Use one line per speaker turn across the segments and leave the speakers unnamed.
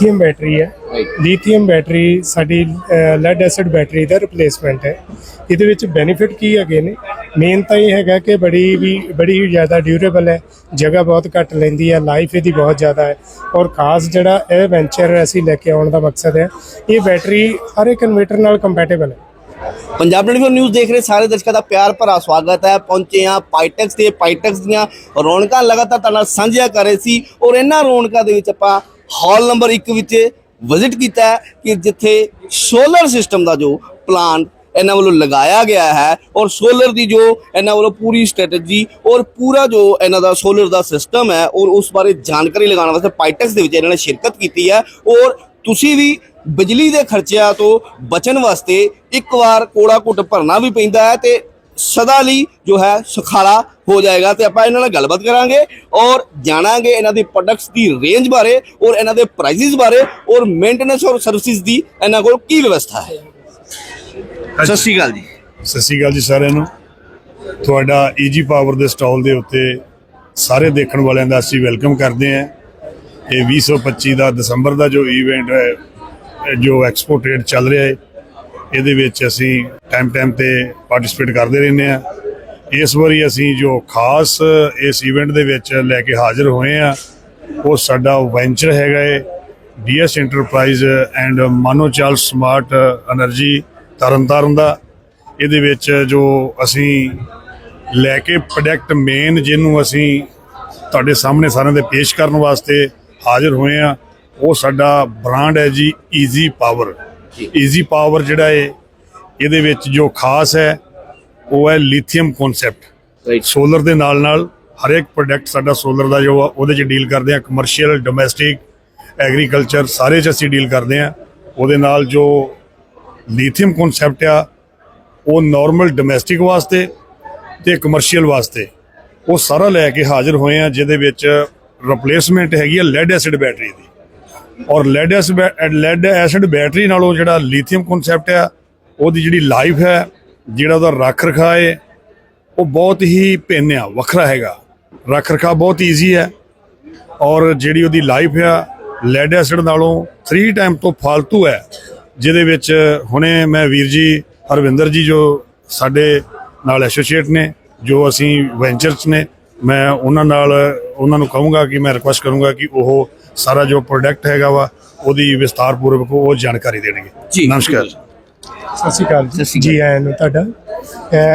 Lithium battery ਹੈ। Lithium battery ਸਾਡੀ lead acid battery ਦਾ ਰਿਪਲੇਸਮੈਂਟ ਹੈ। ਇਹਦੇ ਵਿੱਚ ਬੈਨੀਫਿਟ ਕੀ ਹੈਗੇ ਨੇ? ਮੇਨ ਤਾਂ ਇਹ ਹੈਗਾ ਕਿ ਬੜੀ ਵੀ ਬੜੀ ਜ਼ਿਆਦਾ ਡਿਊਰੇਬਲ ਹੈ। ਜਗ੍ਹਾ ਬਹੁਤ ਘੱਟ ਲੈਂਦੀ ਹੈ। ਲਾਈਫ ਇਹਦੀ ਬਹੁਤ ਜ਼ਿਆਦਾ ਹੈ। ਔਰ ਖਾਸ ਜਿਹੜਾ ਇਹ ਵੈਂਚਰ ਅਸੀਂ ਲੈ ਕੇ ਆਉਣ ਦਾ ਮਕਸਦ ਹੈ ਇਹ ਬੈਟਰੀ ਹਰ ਇੱਕ ਇਨਵੇਟਰ ਨਾਲ ਕੰਪੈਟੀਬਲ ਹੈ।
ਪੰਜਾਬ 24 ਨਿਊਜ਼ ਦੇਖ ਰਹੇ ਸਾਰੇ ਦਰਸ਼ਕਾਂ ਦਾ ਪਿਆਰ ਭਰਾ ਸਵਾਗਤ ਹੈ। ਪਹੁੰਚੇ ਆ ਪਾਈਟੈਕਸ ਤੇ ਪਾਈਟੈਕਸ ਦੀਆਂ ਰੌਣਕਾਂ ਲਗਾਤਾਰ ਤੁਹਾਡੇ ਨਾਲ ਸਾਂਝੀਆਂ ਕਰ ਰਹੇ ਸੀ। ਔਰ ਇਹਨਾਂ ਰੌਣਕਾਂ ਦੇ ਵਿੱਚ ਆਪਾਂ ਹਾਲ ਨੰਬਰ 1 ਵਿੱਚ ਵਿਜ਼ਿਟ ਕੀਤਾ ਕਿ ਜਿੱਥੇ ਸੋਲਰ ਸਿਸਟਮ ਦਾ ਜੋ ਪਲਾਨ ਇਹਨਾਂ ਵੱਲੋਂ ਲਗਾਇਆ ਗਿਆ ਹੈ ਔਰ ਸੋਲਰ ਦੀ ਜੋ ਇਹਨਾਂ ਵੱਲੋਂ ਪੂਰੀ ਸਟ੍ਰੈਟਜੀ ਔਰ ਪੂਰਾ ਜੋ ਇਹਨਾਂ ਦਾ ਸੋਲਰ ਦਾ ਸਿਸਟਮ ਹੈ ਔਰ ਉਸ ਬਾਰੇ ਜਾਣਕਾਰੀ ਲਗਾਉਣ ਵਾਸਤੇ ਪਾਈਟੈਕਸ ਦੇ ਵਿੱਚ ਇਹਨਾਂ ਨੇ ਸ਼ਿਰਕਤ ਕੀਤੀ ਹੈ ਔਰ ਤੁਸੀਂ ਵੀ ਬਿਜਲੀ ਦੇ ਖਰਚਿਆਂ ਤੋਂ ਬਚਣ ਵਾਸਤੇ ਇੱਕ ਵਾਰ ਕੋੜਾ ਘੁੱਟ ਭਰਨਾ ਵੀ ਪੈਂਦਾ ਹੈ ਤੇ ਸਦਾ ਲਈ ਜੋ ਹੈ ਸੁਖਾਲਾ ਹੋ ਜਾਏਗਾ ਤੇ ਆਪਾਂ ਇਹਨਾਂ ਨਾਲ ਗੱਲਬਾਤ ਕਰਾਂਗੇ ਔਰ ਜਾਣਾਂਗੇ ਇਹਨਾਂ ਦੀ ਪ੍ਰੋਡਕਟਸ ਦੀ ਰੇਂਜ ਬਾਰੇ ਔਰ ਇਹਨਾਂ ਦੇ ਪ੍ਰਾਈਸਿਸ ਬਾਰੇ ਔਰ ਮੇਨਟੇਨੈਂਸ ਔਰ ਸਰਵਿਸਿਜ਼ ਦੀ ਇਹਨਾਂ ਕੋਲ ਕੀ ਵਿਵਸਥਾ ਹੈ। ਸਤਿ ਸ਼੍ਰੀ ਅਕਾਲ ਜੀ।
ਸਤਿ ਸ਼੍ਰੀ ਅਕਾਲ ਜੀ ਸਾਰਿਆਂ ਨੂੰ। ਤੁਹਾਡਾ ਈਜੀ ਪਾਵਰ ਦੇ ਸਟਾਲ ਦੇ ਉੱਤੇ ਸਾਰੇ ਦੇਖਣ ਵਾਲਿਆਂ ਦਾ ਅਸੀਂ ਵੈਲਕਮ ਕਰਦੇ ਹਾਂ। ਇਹ 2025 ਦਾ ਦਸੰਬਰ ਦਾ ਜੋ ਇਵੈਂਟ ਹੈ ਜੋ ਐਕਸਪੋ ਟ੍ਰੇਡ ਚੱਲ ਰਿਹਾ ਹੈ ਇਹਦੇ ਵਿੱਚ ਅਸੀਂ ਟਾਈਮ ਟਾਈਮ ਤੇ ਪਾਰਟਿਸਿਪੇਟ ਕਰਦੇ ਰਹਿੰਦੇ ਆ ਇਸ ਵਾਰੀ ਅਸੀਂ ਜੋ ਖਾਸ ਇਸ ਇਵੈਂਟ ਦੇ ਵਿੱਚ ਲੈ ਕੇ ਹਾਜ਼ਰ ਹੋਏ ਆ ਉਹ ਸਾਡਾ ਵੈਂਚਰ ਹੈਗਾ ਏ DS enterprise and Manochal smart energy Tarn Taran ਦਾ। ਇਹਦੇ ਵਿੱਚ ਜੋ ਅਸੀਂ ਲੈ ਕੇ ਪ੍ਰੋਡਕਟ ਮੇਨ ਜਿਹਨੂੰ ਅਸੀਂ ਤੁਹਾਡੇ ਸਾਹਮਣੇ ਸਾਰਿਆਂ ਦੇ ਪੇਸ਼ ਕਰਨ ਵਾਸਤੇ ਹਾਜ਼ਰ ਹੋਏ ਆ ਉਹ ਸਾਡਾ ਬ੍ਰਾਂਡ ਹੈ ਜੀ ਈਜ਼ੀ ਪਾਵਰ ਈਜ਼ੀ ਪਾਵਰ ਜਿਹੜਾ ਹੈ ਇਹਦੇ ਵਿੱਚ ਜੋ ਖਾਸ ਹੈ ਉਹ ਹੈ ਲਿਥੀਅਮ ਕਨਸੈਪਟ
ਰਾਈਟ
ਸੋਲਰ ਦੇ ਨਾਲ ਨਾਲ ਹਰ ਇੱਕ ਪ੍ਰੋਡਕਟ ਸਾਡਾ ਸੋਲਰ ਦਾ ਜੋ ਆ ਉਹਦੇ 'ਚ ਡੀਲ ਕਰਦੇ ਆ ਕਮਰਸ਼ੀਅਲ ਡੋਮੈਸਟਿਕ ਐਗਰੀਕਲਚਰ ਸਾਰੇ 'ਚ ਅਸੀਂ ਡੀਲ ਕਰਦੇ ਆ। ਉਹਦੇ ਨਾਲ ਜੋ ਲਿਥੀਅਮ ਕਨਸੈਪਟ ਆ ਉਹ ਨਾਰਮਲ ਡੋਮੈਸਟਿਕ ਵਾਸਤੇ ਤੇ ਕਮਰਸ਼ੀਅਲ ਵਾਸਤੇ। ਉਹ ਸਾਰਾ ਲੈ ਕੇ ਹਾਜ਼ਰ ਹੋਏ ਆ ਜਿਹਦੇ ਵਿੱਚ ਰਿਪਲੇਸਮੈਂਟ ਹੈਗੀ ਆ ਲੈਡ ਐਸਿਡ ਬੈਟਰੀ ਦੀ। ਔਰ lead acid lead acid battery ਨਾਲੋਂ ਜਿਹੜਾ ਲਿਥੀਅਮ ਕਨਸੈਪਟ ਆ, ਉਹਦੀ ਜਿਹੜੀ ਲਾਈਫ ਹੈ, ਜਿਹੜਾ ਉਹਦਾ ਰੱਖ ਰਖਾ ਹੈ ਉਹ ਬਹੁਤ ਹੀ ਭਿੰਨ ਆ, ਵੱਖਰਾ ਹੈਗਾ। ਰੱਖ ਰਖਾ ਬਹੁਤ ਈਜ਼ੀ ਹੈ ਔਰ ਜਿਹੜੀ ਉਹਦੀ ਲਾਈਫ ਆ ਲੈਡ ਐਸਿਡ ਨਾਲੋਂ 3 ਟਾਈਮ ਤੋਂ ਫालतू ਹੈ, ਜਿਹਦੇ ਵਿੱਚ ਹੁਣੇ ਮੈਂ ਵੀਰ ਜੀ, ਹਰਵਿੰਦਰ ਜੀ ਜੋ ਸਾਡੇ ਨਾਲ ਐਸੋਸੀਏਟ ਨੇ, ਜੋ ਅਸੀਂ ਵੈਂਚਰਸ ਨੇ, ਮੈਂ ਉਹਨਾਂ ਨਾਲ, ਉਹਨਾਂ ਨੂੰ ਕਹੂੰਗਾ ਕਿ ਮੈਂ ਰਿਕੁਐਸਟ ਕਰੂੰਗਾ ਕਿ ਉਹ ਸਾਰਾ ਜੋ ਪ੍ਰੋਡਕਟ ਹੈਗਾ ਵਾ ਉਹਦੀ ਵਿਸਤਾਰਪੂਰਵਕ ਉਹ ਜਾਣਕਾਰੀ ਦੇਣਗੇ।
ਜੀ।
ਨਮਸਕਾਰ।
ਸਤਿ ਸ਼੍ਰੀ ਅਕਾਲ ਜੀ। ਆਇਆਂ ਨੂੰ ਤੁਹਾਡਾ।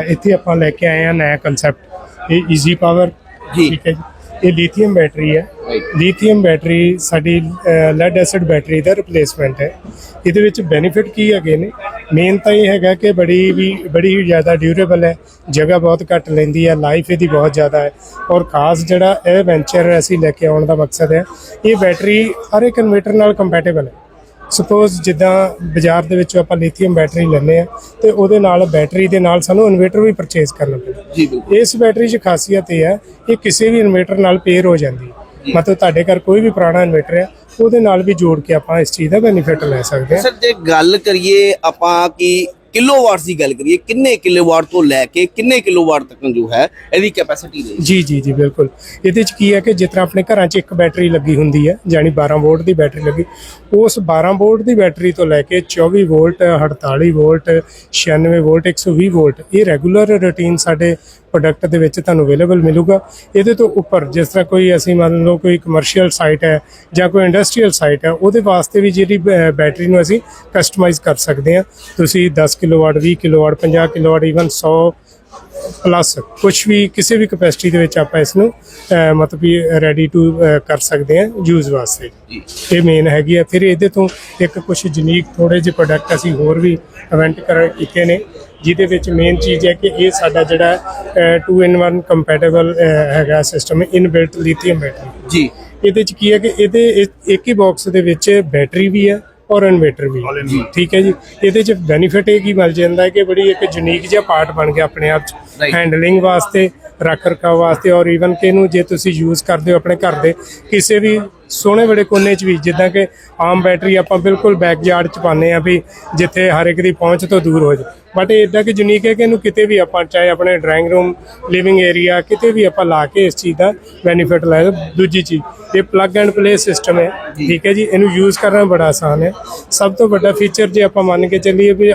ਇੱਥੇ ਆਪਾਂ ਲੈ ਕੇ ਆਏ ਆ ਨਇਆ ਕਨਸੈਪਟ ਇਹ ਈਜ਼ੀ ਪਾਵਰ
ਜੀ।
ਠੀਕ ਹੈ ਜੀ। ਇਹ ਲਿਥੀਅਮ ਬੈਟਰੀ ਹੈ. ਲਿਥੀਅਮ ਬੈਟਰੀ ਸਾਡੀ ਲੈਡ ਐਸਿਡ ਬੈਟਰੀ ਦਾ ਰਿਪਲੇਸਮੈਂਟ ਹੈ। ਇਹਦੇ ਵਿੱਚ ਬੈਨੀਫਿਟ ਕੀ ਹੈਗੇ ਨੇ? ਮੇਨ ਤਾਂ ਇਹ ਹੈਗਾ ਕਿ ਬੜੀ ਵੀ ਬੜੀ ਜ਼ਿਆਦਾ ਡਿਊਰੇਬਲ ਹੈ। ਜਗ੍ਹਾ ਬਹੁਤ ਘੱਟ ਲੈਂਦੀ ਹੈ। ਲਾਈਫ ਇਹਦੀ ਬਹੁਤ ਜ਼ਿਆਦਾ ਹੈ। ਔਰ ਖਾਸ ਜਿਹੜਾ ਇਹ ਵੈਂਚਰ ਅਸੀਂ ਲੈ ਕੇ ਆਉਣ ਦਾ ਮਕਸਦ ਹੈ ਇਹ ਬੈਟਰੀ ਹਰ ਇੱਕ ਇਨਵੇਟਰ ਨਾਲ ਕੰਪੈਟੀਬਲ ਹੈ। ਸਪੋਜ਼ ਜਿੱਦਾਂ ਬਾਜ਼ਾਰ ਦੇ ਵਿੱਚੋਂ ਆਪਾਂ ਲਿਥੀਅਮ ਬੈਟਰੀ ਲੈਂਦੇ ਆ ਤੇ ਉਹਦੇ ਨਾਲ ਬੈਟਰੀ ਦੇ ਨਾਲ ਸਾਨੂੰ ਇਨਵੇਟਰ ਵੀ ਪਰਚੇਸ ਕਰਨਾ ਪੈਂਦਾ।
ਜੀ ਬਿਲਕੁਲ।
ਇਸ ਬੈਟਰੀ 'ਚ ਖਾਸੀਅਤ ਇਹ ਹੈ ਇਹ ਕਿਸੇ ਵੀ ਇਨਵੇਟਰ ਨਾਲ ਪੇਅਰ ਹੋ ਜਾਂਦੀ ਹੈ। ਮਤਲਬ ਤੁਹਾਡੇ ਘਰ ਕੋਈ ਵੀ ਪੁਰਾਣਾ ਇਨਵੇਟਰ ਹੈ ਉਹਦੇ ਨਾਲ ਵੀ ਜੋੜ ਕੇ ਆਪਾਂ ਇਸ ਚੀਜ਼ ਦਾ ਬੈਨੀਫਿਟ ਲੈ ਸਕਦੇ ਹਾਂ।
ਸਰ ਜੇ ਗੱਲ ਕਰੀਏ ਆਪਾਂ ਕਿ ਕਿਲੋਵਾਟ ਦੀ ਗੱਲ ਕਰੀਏ, ਕਿੰਨੇ ਕਿਲੋਵਾਟ ਤੋਂ ਲੈ ਕੇ ਕਿੰਨੇ ਕਿਲੋਵਾਟ ਤੱਕ ਜੋ ਹੈ, ਇਹਦੀ ਕੈਪੈਸਿਟੀ ਰਹੀ
ਜੀ ਜੀ ਜੀ, ਬਿਲਕੁਲ। ਇਹਦੇ 'ਚ ਕੀ ਹੈ ਕਿ ਜਿਸ ਤਰ੍ਹਾਂ ਆਪਣੇ ਘਰਾਂ 'ਚ ਇੱਕ ਬੈਟਰੀ ਲੱਗੀ ਹੁੰਦੀ ਹੈ, ਯਾਨੀ 12 ਵੋਲਟ ਦੀ ਬੈਟਰੀ ਲੱਗੀ, ਉਸ 12 ਵੋਲਟ ਦੀ ਬੈਟਰੀ ਤੋਂ ਲੈ ਕੇ 24 ਵੋਲਟ 48 ਵੋਲਟ 96 ਵੋਲਟ 120 ਵੋਲਟ, ਇਹ ਰੈਗੂਲਰ ਰੂਟੀਨ ਸਾਡੇ ਪ੍ਰੋਡਕਟ ਦੇ ਵਿੱਚ ਤੁਹਾਨੂੰ ਅਵੇਲੇਬਲ ਮਿਲੂਗਾ। ਇਹਦੇ ਤੋਂ ਉੱਪਰ ਜਿਸ ਤਰ੍ਹਾਂ ਕੋਈ ਅਸੀਂ ਮੰਨ ਲਓ ਕੋਈ ਕਮਰਸ਼ੀਅਲ ਸਾਈਟ ਹੈ ਜਾਂ ਕੋਈ ਇੰਡਸਟਰੀਅਲ ਸਾਈਟ ਹੈ ਉਹਦੇ ਵਾਸਤੇ ਵੀ ਜਿਹੜੀ ਬੈਟਰੀ ਨੂੰ ਅਸੀਂ ਕਸਟਮਾਈਜ਼ ਕਰ ਸਕਦੇ ਹਾਂ। ਤੁਸੀਂ 10 kilowatt 20 kilowatt 50 kilowatt even 100 plus ਕੁਝ ਵੀ ਕਿਸੇ ਵੀ ਕਪੈਸਿਟੀ ਦੇ ਵਿੱਚ ਆਪਾਂ ਇਸ ਨੂੰ ਮਤਲਬ ਵੀ ਰੈਡੀ ਟੂ ਕਰ ਸਕਦੇ ਹਾਂ ਯੂਜ਼ ਵਾਸਤੇ। ਇਹ ਮੇਨ ਹੈਗੀ ਹੈ। ਫਿਰ ਇਹਦੇ ਤੋਂ ਇੱਕ ਕੁਝ ਯੂਨੀਕ ਥੋੜੇ ਜਿਹੇ ਪ੍ਰੋਡਕਟ ਅਸੀਂ ਹੋਰ ਵੀ ਇਵੈਂਟ ਕਰ ਕੀਤੇ ਨੇ। ਜਿਹਦੇ ਵਿੱਚ ਮੇਨ ਚੀਜ਼ ਹੈ ਕਿ ਇਹ ਸਾਡਾ ਜਿਹੜਾ 2 ਇਨ 1 ਕੰਪੈਟੀਬਲ ਹੈਗਾ ਸਿਸਟਮ ਇਨ ਬਿਲਟ ਲਿਥੀਅਮ ਬੈਟਰੀ
ਜੀ।
ਇਹਦੇ ਚ ਕੀ ਹੈ ਕਿ ਇਹਦੇ ਇੱਕ ਹੀ ਬਾਕਸ ਦੇ ਵਿੱਚ ਬੈਟਰੀ ਵੀ ਹੈ ਔਰ ਇਨਵੇਟਰ ਵੀ. ਠੀਕ ਹੈ ਜੀ। ਇਹਦੇ ਚ ਬੈਨੀਫਿਟ ਇਹ ਕੀ ਮਿਲ ਜਾਂਦਾ ਹੈ ਕਿ ਬੜੀ ਇੱਕ ਯੂਨੀਕ ਜਿਹਾ ਪਾਰਟ ਬਣ ਗਿਆ ਆਪਣੇ ਆਪ ਚ. ਹੈਂਡਲਿੰਗ ਵਾਸਤੇ ਰੱਖ ਰਖਾਵ ਵਾਸਤੇ ਔਰ ਈਵਨ ਕਿ ਇਹਨੂੰ ਜੇ ਤੁਸੀਂ ਯੂਜ਼ ਕਰਦੇ ਹੋ ਆਪਣੇ ਘਰ ਦੇ ਕਿਸੇ ਵੀ ਸੋਹਣੇ ਬੜੇ ਕੋਨੇ 'ਚ ਵੀ, ਜਿੱਦਾਂ ਕਿ ਆਮ ਬੈਟਰੀ ਆਪਾਂ ਬਿਲਕੁਲ ਬੈਕਯਾਰਡ 'ਚ ਪਾਉਂਦੇ ਆ ਵੀ ਜਿੱਥੇ ਹਰ ਇੱਕ ਦੀ ਪਹੁੰਚ ਤੋਂ ਦੂਰ ਹੋ ਜਾਵੇ। ਬਟ ਇਹ ਇਦਾਂ ਕਿ ਯੂਨੀਕ ਹੈ ਕਿ ਇਹਨੂੰ ਕਿਤੇ ਵੀ ਆਪਾਂ, ਚਾਹੇ ਆਪਣੇ ਡਰਾਇੰਗ ਰੂਮ ਲਿਵਿੰਗ ਏਰੀਆ ਕਿਤੇ ਵੀ ਆਪਾਂ ਲਾ ਕੇ ਇਸ ਚੀਜ਼ ਦਾ ਬੈਨੀਫਿਟ ਲੈ ਦੂਜੀ ਚੀਜ਼, ਇਹ ਪਲੱਗ ਐਂਡ ਪਲੇ ਸਿਸਟਮ ਹੈ। ਠੀਕ ਹੈ ਜੀ, ਇਹਨੂੰ ਯੂਜ਼ ਕਰਨਾ ਬੜਾ ਆਸਾਨ ਹੈ। ਸਭ ਤੋਂ ਵੱਡਾ ਫੀਚਰ ਜੇ ਆਪਾਂ ਮੰਨ ਕੇ ਚੱਲੀਏ ਵੀ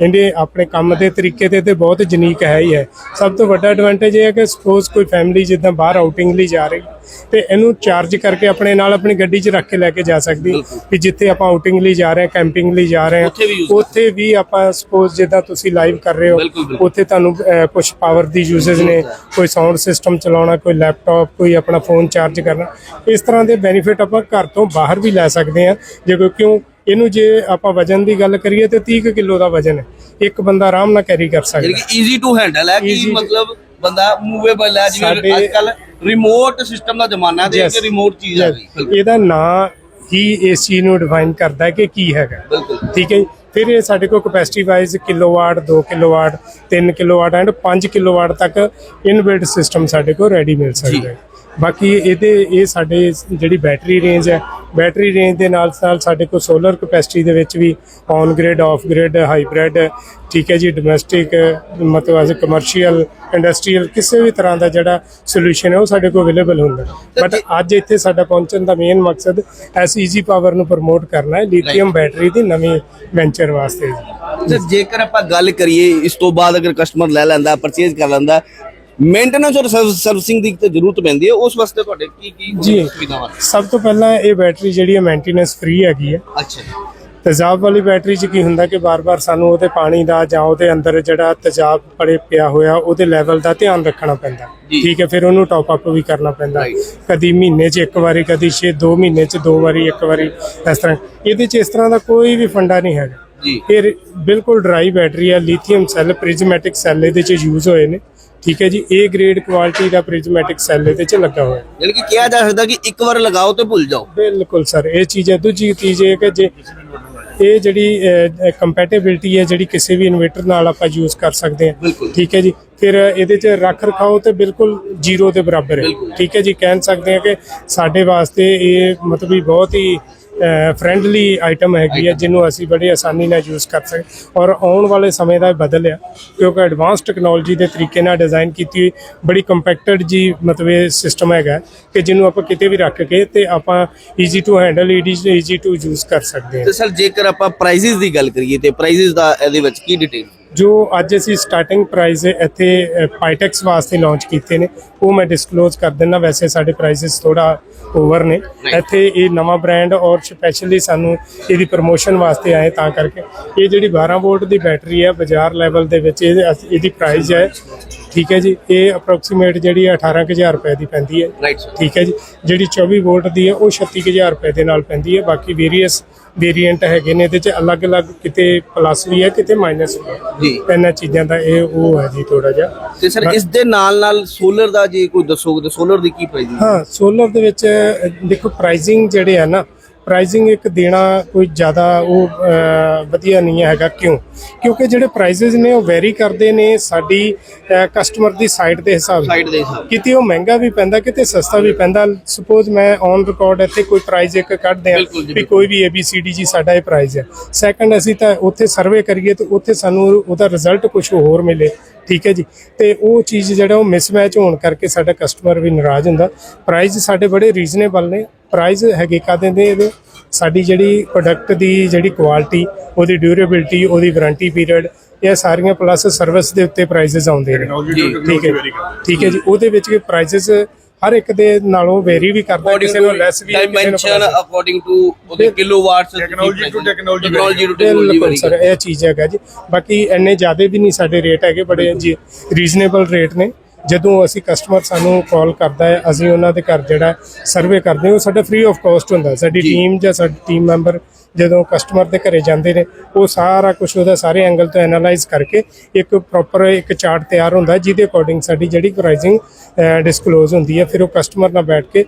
ਇਹਦੇ ਆਪਣੇ ਕੰਮ ਦੇ ਤਰੀਕੇ ਤੇ ਤੇ ਬਹੁਤ ਯੂਨੀਕ ਹੈ ਹੀ ਹੈ। ਸਭ ਤੋਂ ਵੱਡਾ ਐਡਵਾਂਟੇਜ ਇਹ ਹੈ ਕਿ ਸਪੋਜ਼ ਕੋਈ ਫੈਮਿਲੀ ਜਿੱਦਾਂ ਬਾਹਰ ਆਊਟਿੰਗ ਲਈ ਜਾ ਰਹੀ ਤੇ ਇਹਨੂੰ ਚਾਰਜ ਕਰਕੇ ਆਪਣੇ ਨਾਲ ਆਪਣੀ ਗੱਡੀ 'ਚ ਰੱਖ ਕੇ ਲੈ ਕੇ ਜਾ ਸਕਦੀ ਵੀ ਜਿੱਥੇ ਆਪਾਂ ਆਊਟਿੰਗ ਲਈ ਜਾ ਰਹੇ ਹਾਂ ਕੈਂਪਿੰਗ ਲਈ ਜਾ ਰਹੇ ਹਾਂ
ਉੱਥੇ ਵੀ
ਆਪਾਂ ਸਪੋਜ਼ ਜਿੱਦਾਂ ਤੁਸੀਂ ਲਾਈਵ ਕਰ ਰਹੇ ਹੋ। ਉੱਥੇ ਤੁਹਾਨੂੰ ਕੁਝ ਪਾਵਰ ਦੀ ਯੂਜ਼ਸ ਨੇ ਕੋਈ ਸਾਊਂਡ ਸਿਸਟਮ ਚਲਾਉਣਾ ਕੋਈ ਲੈਪਟਾਪ ਕੋਈ ਆਪਣਾ ਫੋਨ ਚਾਰਜ ਕਰਨਾ ਇਸ ਤਰ੍ਹਾਂ ਦੇ ਬੈਨੀਫਿਟ ਆਪਾਂ ਘਰ ਤੋਂ ਬਾਹਰ ਵੀ ਲੈ ਸਕਦੇ ਹਾਂ ਜੇ ਕੋਈ ਕਿਉਂ ਇਹਨੂੰ ਜੇ ਆਪਾਂ ਵਜਨ ਦੀ ਗੱਲ ਕਰੀਏ ਤੇ 30 ਕੁ ਕਿਲੋ ਦਾ ਵਜਨ ਹੈ। ਇੱਕ ਬੰਦਾ ਆਰਾਮ ਨਾਲ ਕੈਰੀ ਕਰ ਸਕਦਾ
ਕਿ ਈਜ਼ੀ ਟੂ ਹੈਂਡਲ ਹੈ ਕਿ ਮਤਲਬ ਬੰਦਾ ਮੂਵੇਬਲ ਹੈ ਜਿਵੇਂ ਅੱਜ ਕੱਲ ਰਿਮੋਟ ਸਿਸਟਮ ਦਾ ਜ਼ਮਾਨਾ ਹੈ
Yes.
ਇੱਕ ਰਿਮੋਟ ਚੀਜ਼ ਆ ਗਈ
ਇਹਦਾ ਨਾਂ ਹੀ ਇਸ ਚੀਜ਼ ਨੂੰ ਡਿਫਾਈਨ ਕਰਦਾ ਹੈ ਕਿ ਕੀ ਹੈਗਾ। ਠੀਕ ਹੈ। ਫਿਰ ਇਹ ਸਾਡੇ ਕੋਲ capacity wise kilowatt 2 kilowatt 3 kilowatt and 5 kilowatt ਤੱਕ ਇਨਬਿਲਟ ਸਿਸਟਮ ਸਾਡੇ ਕੋਲ ਰੈਡੀ ਮਿਲ ਸਕਦਾ ਹੈ। ਬਾਕੀ ਇਹਦੇ ਇਹ ਸਾਡੇ ਜਿਹੜੀ ਬੈਟਰੀ ਰੇਂਜ ਹੈ ਬੈਟਰੀ ਰੇਂਜ ਦੇ ਨਾਲ ਨਾਲ ਸਾਡੇ ਕੋਲ ਸੋਲਰ ਕਪੈਸਿਟੀ ਦੇ ਵਿੱਚ ਵੀ on grid off grid hybrid ਠੀਕ ਹੈ ਜੀ ਡੋਮੈਸਟਿਕ ਮਤਲਬ ਐਜ਼ ਕਮਰਸ਼ੀਅਲ ਇੰਡਸਟਰੀਅਲ ਕਿਸੇ ਵੀ ਤਰ੍ਹਾਂ ਦਾ ਜਿਹੜਾ ਸੋਲੂਸ਼ਨ ਹੈ ਉਹ ਸਾਡੇ ਕੋਲ ਅਵੇਲੇਬਲ ਹੁੰਦਾ। ਬਟ ਅੱਜ ਇੱਥੇ ਸਾਡਾ ਪਹੁੰਚਣ ਦਾ ਮੇਨ ਮਕਸਦ ਐਸ ਈਜ਼ੀ ਪਾਵਰ ਨੂੰ ਪ੍ਰਮੋਟ ਕਰਨਾ ਹੈ ਲਿਥੀਅਮ ਬੈਟਰੀ ਦੀ ਨਵੀਂ ਵੈਂਚਰ ਵਾਸਤੇ।
ਜੇਕਰ ਆਪਾਂ ਗੱਲ ਕਰੀਏ ਇਸ ਤੋਂ ਬਾਅਦ ਅਗਰ ਕਸਟਮਰ ਲੈ ਲੈਂਦਾ ਪਰਚੇਜ਼ ਕਰ ਲੈਂਦਾ ਮੇਨਟੇਨੈਂਸ ਔਰ ਸਰਵਿਸਿੰਗ ਦੀ ਤੇ ਜ਼ਰੂਰਤ ਪੈਂਦੀ ਹੈ। ਉਸ ਵਾਸਤੇ ਤੁਹਾਡੇ ਕੀ ਕੀ
ਜੀ।
ਸੁਵਿਧਾਵਾਂ?
ਸਭ ਤੋਂ ਪਹਿਲਾਂ ਇਹ ਬੈਟਰੀ ਜਿਹੜੀ ਹੈ ਮੇਨਟੇਨੈਂਸ ਫ੍ਰੀ ਹੈਗੀ ਹੈ।
ਅੱਛਾ
ਤੇਜ਼ਾਬ ਵਾਲੀ ਬੈਟਰੀ 'ਚ ਕੀ ਹੁੰਦਾ ਕਿ ਬਾਰ-ਬਾਰ ਸਾਨੂੰ ਉਹਦੇ ਪਾਣੀ ਦਾ ਜਾਂ ਉਹਦੇ ਅੰਦਰ ਜਿਹੜਾ ਤੇਜ਼ਾਬ ਪੜੇ ਪਿਆ ਹੋਇਆ ਉਹਦੇ ਲੈਵਲ ਦਾ ਧਿਆਨ ਰੱਖਣਾ ਪੈਂਦਾ। ਠੀਕ ਹੈ ਫਿਰ ਉਹਨੂੰ ਟਾਪ ਅਪ ਵੀ ਕਰਨਾ ਪੈਂਦਾ. ਕਦੀ ਮਹੀਨੇ 'ਚ ਇੱਕ ਵਾਰੀ ਕਦੀ 6 2 ਮਹੀਨੇ 'ਚ ਦੋ ਵਾਰੀ ਇੱਕ ਵਾਰੀ ਇਸ ਤਰ੍ਹਾਂ। ਇਹਦੇ 'ਚ ਇਸ ਤਰ੍ਹਾਂ ਦਾ ਕੋਈ ਵੀ ਫੰਡਾ ਨਹੀਂ ਹੈਗਾ।
ਜੀ।
ਇਹ ਬਿਲਕੁਲ ਡਰਾਈ ਬੈਟਰੀ ਹੈ। ਲਿਥੀਅਮ ਸੈੱਲ ਪ੍ਰਿਜ਼ਮੈਟਿਕ ਸੈੱਲ ਇਹਦੇ 'ਚ ਯੂਜ਼ ਹੋਏ ਨੇ। ਠੀਕ ਹੈ ਜੀ A ਗ੍ਰੇਡ ਕੁਆਲਿਟੀ ਦਾ ਪ੍ਰਿਜ਼ਮੈਟਿਕ ਸੈੱਲ ਇਹਦੇ 'ਚ ਲੱਗਾ ਹੋਇਆ। ਹੈ
ਯਾਨੀ ਕਿ ਕਿਹਾ ਜਾ ਸਕਦਾ ਕਿ ਇੱਕ ਵਾਰ ਲਗਾਓ ਤੇ ਭੁੱਲ ਜਾਓ।
ਬਿਲਕੁਲ ਸਰ ਇਹ ਚੀਜ਼ ਹੈ। ਦੂਜੀ ਚੀਜ਼ ਇਹ ਕਿ ਜੇ ਇਹ ਜਿਹੜੀ ਕੰਪੈਟੀਬਿਲਟੀ ਹੈ ਜਿਹੜੀ ਕਿਸੇ ਵੀ ਇਨਵੇਟਰ ਨਾਲ ਆਪਾਂ ਯੂਜ਼ ਕਰ ਸਕਦੇ ਹਾਂ।
ਬਿਲਕੁਲ।
ਠੀਕ ਹੈ ਜੀ ਫਿਰ ਇਹਦੇ 'ਚ ਰੱਖ ਰਖਾਓ ਤੇ ਬਿਲਕੁਲ ਜ਼ੀਰੋ ਦੇ ਬਰਾਬਰ ਹੈ।
ਬਿਲਕੁਲ।
ਠੀਕ ਹੈ ਜੀ ਕਹਿ ਸਕਦੇ ਹਾਂ ਕਿ ਸਾਡੇ ਵਾਸਤੇ ਇਹ ਮਤਲਬ ਵੀ ਬਹੁਤ ਹੀ ਫ੍ਰੈਂਡਲੀ ਆਈਟਮ ਹੈਗੀ ਹੈ, ਜਿਹਨੂੰ ਅਸੀਂ ਬੜੀ ਆਸਾਨੀ ਨਾਲ ਯੂਜ਼ ਕਰ ਸਕਦੇ ਔਰ ਆਉਣ ਵਾਲੇ ਸਮੇਂ ਦਾ ਬਦਲਿਆ ਕਿਉਂਕਿ ਐਡਵਾਂਸ ਟੈਕਨੋਲੋਜੀ ਦੇ ਤਰੀਕੇ ਨਾਲ ਡਿਜ਼ਾਈਨ ਕੀਤੀ ਹੋਈ ਬੜੀ ਕੰਪੈਕਟਡ ਜੀ ਮਤਲਬ ਇਹ ਸਿਸਟਮ ਹੈਗਾ ਕਿ ਜਿਹਨੂੰ ਆਪਾਂ ਕਿਤੇ ਵੀ ਰੱਖ ਕੇ ਤੇ ਆਪਾਂ easy to handle easy to use ਕਰ ਸਕਦੇ ਹਾਂ।
ਤੇ ਸਰ ਜੇਕਰ ਆਪਾਂ ਪ੍ਰਾਈਸਿਸ ਦੀ ਗੱਲ ਕਰੀਏ ਤੇ ਪ੍ਰਾਈਸਿਸ ਦਾ ਇਹਦੇ ਵਿੱਚ ਕੀ ਡਿਟੇਲ
ਜੋ ਅੱਜ ਅਸੀਂ ਸਟਾਰਟਿੰਗ ਪ੍ਰਾਈਸ ਇੱਥੇ ਪਾਈਟੈਕਸ ਵਾਸਤੇ ਲਾਂਚ ਕੀਤੇ ਨੇ ਉਹ ਮੈਂ ਡਿਸਕਲੋਜ਼ ਕਰ ਦਿੰਦਾ। ਵੈਸੇ ਸਾਡੇ ਪ੍ਰਾਈਸਸ ਥੋੜਾ ਓਵਰ ਨੇ। ਇੱਥੇ ਇਹ ਨਵਾਂ ਬ੍ਰਾਂਡ ਔਰ ਸਪੈਸ਼ਲੀ ਸਾਨੂੰ ਇਹਦੀ ਪ੍ਰੋਮੋਸ਼ਨ ਵਾਸਤੇ ਆਏ ਤਾਂ ਕਰਕੇ। ਇਹ ਜਿਹੜੀ 12 ਵੋਲਟ ਦੀ ਬੈਟਰੀ ਹੈ ਬਾਜ਼ਾਰ ਲੈਵਲ ਦੇ ਵਿੱਚ ਇਹਦੇ ਪ੍ਰਾਈਸ ਹੈ। ਠੀਕ ਹੈ ਜੀ? ਇਹ ਅਪਰੋਕਸੀਮੇਟ ਜਿਹੜੀ ਹੈ 18000 ਰੁਪਏ ਦੀ ਪੈਂਦੀ ਹੈ। ਠੀਕ ਹੈ ਜੀ? ਜਿਹੜੀ 24 ਵੋਲਟ ਦੀ ਹੈ ਉਹ 36000 ਰੁਪਏ ਦੇ ਨਾਲ ਪੈਂਦੀ ਹੈ। ਬਾਕੀ ਵੇਰੀਅਸ ਵੇਰੀਐਂਟ ਹੈਗੇ ਨੇ ਇਹਦੇ ਚ ਅਲੱਗ-ਅਲੱਗ ਕਿਤੇ ਪਲੱਸ ਵੀ ਹੈ ਕਿਤੇ ਮਾਈਨਸ ਵੀ ਹੈ।
ਜੀ।
ਇਹਨਾਂ ਚੀਜ਼ਾਂ ਦਾ ਇਹ ਉਹ ਹੈ ਜੀ ਥੋੜਾ ਜਿਹਾ।
ਤੇ ਸਰ ਇਸ ਦੇ ਨਾਲ ਨਾਲ ਸੋਲਰ ਦਾ ਜੇ ਕੋਈ ਦੱਸੋਗੇ ਤੇ ਸੋਲਰ ਦੀ ਕੀ ਪ੍ਰਾਈਸਿੰਗ
ਹਾਂ? ਸੋਲਰ ਦੇ ਵਿੱਚ ਦੇਖੋ ਪ੍ਰਾਈਸਿੰਗ ਜਿਹੜੇ ਆ ਨਾ ਪ੍ਰਾਈਸਿੰਗ ਇੱਕ ਦੇਣਾ ਕੋਈ ਜ਼ਿਆਦਾ ਉਹ ਵਧੀਆ ਨਹੀਂ ਹੈਗਾ ਕਿਉਂ? ਕਿਉਂਕਿ ਜਿਹੜੇ ਪ੍ਰਾਈਸਸ ਨੇ ਉਹ ਵੈਰੀ ਕਰਦੇ ਨੇ ਸਾਡੀ ਕਸਟਮਰ ਦੀ ਸਾਈਟ ਦੇ ਹਿਸਾਬ ਨਾਲ।
ਸਾਈਡ ਦੇ ਹਿਸਾਬ
ਕਿਤੇ ਉਹ ਮਹਿੰਗਾ ਵੀ ਪੈਂਦਾ ਕਿਤੇ ਸਸਤਾ ਵੀ ਪੈਂਦਾ। ਸਪੋਜ਼ ਮੈਂ ਔਨ ਰਿਕਾਰਡ ਇੱਥੇ ਕੋਈ ਪ੍ਰਾਈਸ ਇੱਕ ਕੱਢਦੇ ਆ
ਬਿਲਕੁਲ ਜੀ,
ਵੀ ਕੋਈ ਵੀ ABCD ਜੀ ਸਾਡਾ ਇਹ ਪ੍ਰਾਈਸ ਹੈ। ਸੈਕੰਡ ਅਸੀਂ ਤਾਂ ਉੱਥੇ ਸਰਵੇ ਕਰੀਏ ਤੇ ਉੱਥੇ ਸਾਨੂੰ ਉਹਦਾ ਰਿਜ਼ਲਟ ਕੁਝ ਹੋਰ ਮਿਲੇ। ਠੀਕ ਹੈ ਜੀ। ਤੇ ਉਹ ਚੀਜ਼ ਜਿਹੜਾ ਉਹ ਮਿਸਮੈਚ ਹੋਣ ਕਰਕੇ ਸਾਡਾ ਕਸਟਮਰ ਵੀ ਨਾਰਾਜ਼ ਹੁੰਦਾ। ਪ੍ਰਾਈਸ ਸਾਡੇ ਬੜੇ ਰੀਜ਼ਨੇਬਲ ਨੇ। ਪ੍ਰਾਈਸ ਹੈਗੇ ਕਾਦੇ ਦੇ? ਇਹਦੇ ਸਾਡੀ ਜਿਹੜੀ ਪ੍ਰੋਡਕਟ ਦੀ ਜਿਹੜੀ ਕੁਆਲਿਟੀ ਉਹਦੀ ਡਿਊਰੇਬਿਲਟੀ ਉਹਦੀ ਵਾਰੰਟੀ ਪੀਰੀਅਡ ਇਹ ਸਾਰੀਆਂ ਪਲੱਸ ਸਰਵਿਸ ਦੇ ਉੱਤੇ ਪ੍ਰਾਈਸਸ ਆਉਂਦੇ ਨੇ। ਠੀਕ ਹੈ। ਠੀਕ ਹੈ ਜੀ। ਉਹਦੇ ਵਿੱਚ ਵੀ ਪ੍ਰਾਈਸਸ ਹਰ ਇੱਕ ਦੇ ਨਾਲੋਂ ਵੇਰੀ ਵੀ ਕਰਦਾ ਕਿਸੇ
ਟੂ
ਨੂੰ ਲੈਸ ਵੀ
ਡਾਈਮੈਂਸ਼ਨ। ਅਕੋਰਡਿੰਗ ਟੂ ਉਹਦੇ kilowatts
Technology to technology
technology to technology
sir ਇਹ ਚੀਜ਼ ਹੈਗਾ ਜੀ। ਬਾਕੀ ਇੰਨੇ ਜ਼ਿਆਦਾ ਵੀ ਨਹੀਂ ਸਾਡੇ ਰੇਟ ਹੈਗੇ ਬੜੇ ਜੀ ਰੀਜ਼ਨੇਬਲ ਰੇਟ ਨੇ। ਜਦੋਂ ਅਸੀਂ ਕਸਟਮਰ ਸਾਨੂੰ ਕਾਲ ਕਰਦਾ ਹੈ ਅਸੀਂ ਉਹਨਾਂ ਦੇ ਘਰ ਜਿਹੜਾ ਸਰਵੇ ਕਰਦੇ ਹਾਂ ਉਹ ਸਾਡਾ ਫ੍ਰੀ ਆਫ ਕਾਸਟ ਹੁੰਦਾ ਸਾਡੀ। ਟੀਮ ਜਾਂ ਸਾਡੀ ਟੀਮ ਮੈਂਬਰ ਜਦੋਂ ਕਸਟਮਰ ਦੇ ਘਰੇ ਜਾਂਦੇ ਨੇ ਉਹ ਸਾਰਾ ਕੁਝ ਉਹਦਾ ਸਾਰੇ ਐਂਗਲ ਤੋਂ ਐਨਾਲਾਈਜ਼ ਕਰਕੇ ਇੱਕ ਪ੍ਰੋਪਰ ਇੱਕ ਚਾਰਟ ਤਿਆਰ ਹੁੰਦਾ ਜਿਹਦੇ ਅਕੋਰਡਿੰਗ ਸਾਡੀ ਜਿਹੜੀ ਪ੍ਰਾਈਸਿੰਗ ਡਿਸਕਲੋਜ਼ ਹੁੰਦੀ ਹੈ। ਫਿਰ ਉਹ ਕਸਟਮਰ ਨਾਲ ਬੈਠ ਕੇ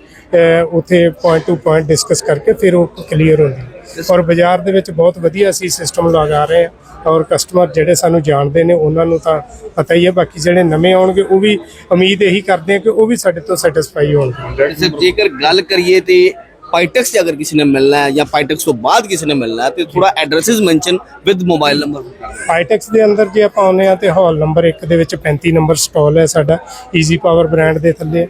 ਉੱਥੇ ਪੁਆਇੰਟ ਟੂ ਪੁਆਇੰਟ ਡਿਸਕਸ ਕਰਕੇ ਫਿਰ ਉਹ ਕਲੀਅਰ ਹੁੰਦੀ ਹੈ। ਔਰ ਬਾਜ਼ਾਰ ਦੇ ਵਿੱਚ ਬਹੁਤ ਵਧੀਆ ਅਸੀਂ ਸਿਸਟਮ ਲਗਾ ਰਹੇ ਹਾਂ ਔਰ ਕਸਟਮਰ ਜਿਹੜੇ ਸਾਨੂੰ ਜਾਣਦੇ ਨੇ ਉਹਨਾਂ ਨੂੰ ਤਾਂ ਪਤਾ ਹੀ ਹੈ। ਬਾਕੀ ਜਿਹੜੇ ਨਵੇਂ ਆਉਣਗੇ ਉਹ ਵੀ ਉਮੀਦ ਇਹੀ ਕਰਦੇ ਆ ਕਿ ਉਹ ਵੀ ਸਾਡੇ ਤੋਂ ਸੈਟੀਸਫਾਈ ਹੋਣਗੇ।
ਜੇਕਰ ਗੱਲ ਕਰੀਏ ਤੇ ਪਾਈਟੈਕਸ 'ਚ ਅਗਰ ਕਿਸੇ ਨੇ ਮਿਲਣਾ ਜਾਂ ਪਾਈਟੈਕਸ ਤੋਂ ਬਾਅਦ ਕਿਸੇ ਨੇ ਮਿਲਣਾ ਹੈ ਤੇ ਥੋੜਾ addresses mention with mobile number
PITEX ਦੇ ਅੰਦਰ ਜੇ ਆਪਾਂ ਆਉਂਦੇ ਆ ਤੇ ਹਾਲ ਨੰਬਰ 1 ਦੇ ਵਿੱਚ 35 ਨੰਬਰ ਸਟਾਲ ਹੈ ਸਾਡਾ ਈਜ਼ੀ ਪਾਵਰ ਬ੍ਰਾਂਡ ਦੇ ਥੱਲੇ।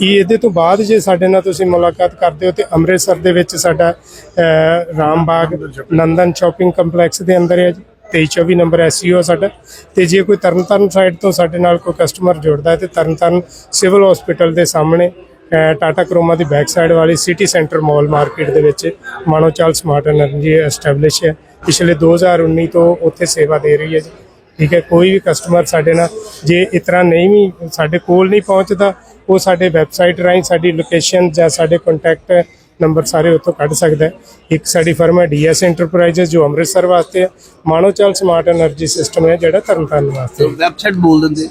ਇਹ ਇਹਦੇ ਤੋਂ ਬਾਅਦ ਜੇ ਸਾਡੇ ਨਾਲ ਤੁਸੀਂ ਮੁਲਾਕਾਤ ਕਰਦੇ ਹੋ ਤੇ ਅੰਮ੍ਰਿਤਸਰ ਦੇ ਵਿੱਚ ਸਾਡਾ ਅਹ, ਰਾਮਬਾਗ ਨੰਦਨ ਸ਼ਾਪਿੰਗ ਕੰਪਲੈਕਸ ਦੇ ਅੰਦਰ ਹੈ ਜੀ। 2324 ਨੰਬਰ ਐਸਈਓ ਸਾਡਾ। ਤੇ ਜੇ ਕੋਈ ਤਰਨਤਾਰਨ ਸਾਈਡ ਤੋਂ ਸਾਡੇ ਨਾਲ ਕੋਈ ਕਸਟਮਰ ਜੁੜਦਾ ਹੈ ਤੇ ਤਰਨਤਾਰਨ ਸਿਵਲ ਹਸਪੀਟਲ ਦੇ ਸਾਹਮਣੇ ਟਾਟਾ ਕਰੋਮਾ ਦੀ ਬੈਕ ਸਾਈਡ ਵਾਲੀ ਸਿਟੀ ਸੈਂਟਰ ਮਾਲ ਮਾਰਕੀਟ ਦੇ ਵਿੱਚ ਮਾਨੋਚਾਲ ਸਮਾਰਟ ਐਨਰਜੀ ਐਸਟੈਬਲਿਸ਼ ਹੈ। ਪਿਛਲੇ 2019 ਤੋਂ ਉੱਥੇ ਸੇਵਾ ਦੇ ਰਹੀ ਹੈ ਜੀ। ਠੀਕ ਹੈ ਕੋਈ ਵੀ ਕਸਟਮਰ ਸਾਡੇ ਨਾਲ ਜੇ ਇਸ ਤਰ੍ਹਾਂ ਨਹੀਂ ਵੀ ਸਾਡੇ ਕੋਲ ਨਹੀਂ ਪਹੁੰਚਦਾ ਉਹ ਸਾਡੇ ਵੈਬਸਾਈਟ ਰਾਹੀਂ ਸਾਡੀ ਲੋਕੇਸ਼ਨ ਜਾਂ ਸਾਡੇ ਕੰਟੈਕਟ ਨੰਬਰ ਸਾਰੇ ਉੱਥੋਂ ਕੱਢ ਸਕਦਾ ਇੱਕ ਸਾਡੀ ਫਰਮ ਹੈ ਡੀਐਸ ਐਂਟਰਪ੍ਰਾਈਜ ਜੋ ਅੰਮ੍ਰਿਤਸਰ ਵਾਸਤੇ ਹੈ। ਮਾਨੋਚਾਲ ਸਮਾਰਟ એનર્ਜੀ ਸਿਸਟਮ ਹੈ ਜਿਹੜਾ ਤਰਨਤਾਰਨ ਵਾਸਤੇ
ਵੈਬਸਾਈਟ ਬੋਲ ਦਿੰਦੇ।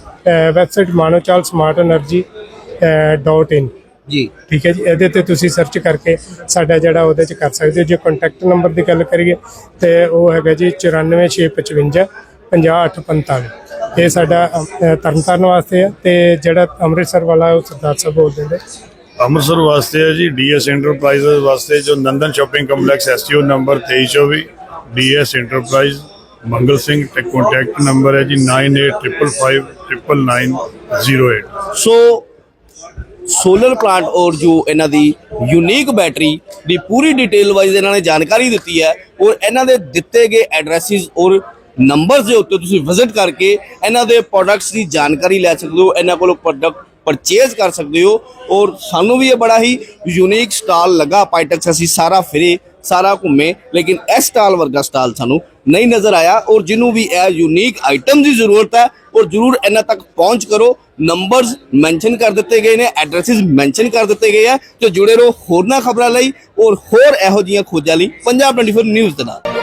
Website Manochal smart energy .in
ਜੀ।
ਠੀਕ ਹੈ ਜੀ ਇਹਦੇ ਤੇ ਤੁਸੀਂ ਸਰਚ ਕਰਕੇ ਸਾਡਾ ਜਿਹੜਾ ਉਹਦੇ ਚ ਕਰ ਸਕਦੇ ਹੋ। ਜੇ ਕੰਟੈਕਟ ਨੰਬਰ ਦੀ ਗੱਲ ਕਰੀਏ ਤੇ ਉਹ ਹੈਗਾ ਜੀ 94655 50845 ਇਹ ਸਾਡਾ ਤਰਨਤਾਰਨ ਵਾਸਤੇ ਹੈ ਤੇ ਜਿਹੜਾ ਅੰਮ੍ਰਿਤਸਰ ਵਾਲਾ ਉਹ ਸਰਦਾਰ ਸਾਹਿਬ ਬੋਲ ਦਿੰਦੇ
ਅੰਮ੍ਰਿਤਸਰ ਵਾਸਤੇ ਹੈ ਜੀ ਡੀਐਸ ਐਂਟਰਪ੍ਰਾਈਜ਼ਸ ਵਾਸਤੇ ਜੋ Nandan shopping complex STO number 2324 DS enterprise Mangal Singh ਤੇ ਕੰਟੈਕਟ ਨੰਬਰ ਹੈ ਜੀ 9855999908
ਸੋ ਸੋਲਰ ਪਲਾਂਟ ਔਰ ਜੋ ਇਹਨਾਂ ਦੀ ਯੂਨੀਕ ਬੈਟਰੀ ਦੀ ਪੂਰੀ ਡਿਟੇਲ ਵਾਈਜ਼ ਇਹਨਾਂ ਨੇ ਜਾਣਕਾਰੀ ਦਿੱਤੀ ਹੈ ਔਰ ਇਹਨਾਂ ਦੇ ਦਿੱਤੇ ਗਏ ਐਡਰੈਸਿਸ ਔਰ ਨੰਬਰਸ ਦੇ ਉੱਤੇ ਤੁਸੀਂ ਵਿਜ਼ਿਟ ਕਰਕੇ ਇਹਨਾਂ ਦੇ ਪ੍ਰੋਡਕਟਸ ਦੀ ਜਾਣਕਾਰੀ ਲੈ ਸਕਦੇ ਹੋ, ਇਹਨਾਂ ਕੋਲੋਂ ਪ੍ਰੋਡਕਟ ਪਰਚੇਜ਼ ਕਰ ਸਕਦੇ ਹੋ ਔਰ ਸਾਨੂੰ ਵੀ ਇਹ ਬੜਾ ਹੀ ਯੂਨੀਕ ਸਟਾਲ ਲੱਗਾ, ਪਾਈਟੈਕਸ ਅਸੀਂ ਸਾਰਾ ਫਿਰੇ ਸਾਰਾ ਘੁੰਮੇ, ਲੇਕਿਨ ਇਸ ਸਟਾਲ ਵਰਗਾ ਸਟਾਲ ਸਾਨੂੰ ਨਹੀਂ ਨਜ਼ਰ ਆਇਆ ਔਰ ਜਿਹਨੂੰ ਵੀ ਇਹ ਯੂਨੀਕ ਆਈਟਮ ਦੀ ਜ਼ਰੂਰਤ ਹੈ, ਔਰ ਜ਼ਰੂਰ ਇਹਨਾਂ ਤੱਕ ਪਹੁੰਚ ਕਰੋ। ਨੰਬਰਸ ਮੈਂਸ਼ਨ ਕਰ ਦਿੱਤੇ ਗਏ ਨੇ ਐਡਰੈਸਿਸ ਮੈਂਸ਼ਨ ਕਰ ਦਿੱਤੇ ਗਏ ਆ, ਤੇ ਜੁੜੇ ਰਹੋ ਹੋਰਨਾਂ ਖਬਰਾਂ ਲਈ ਔਰ ਹੋਰ ਇਹੋ ਜਿਹੀਆਂ ਖੋਜਾਂ ਲਈ ਪੰਜਾਬ 24 ਨਿਊਜ਼ ਦੇ ਨਾਲ।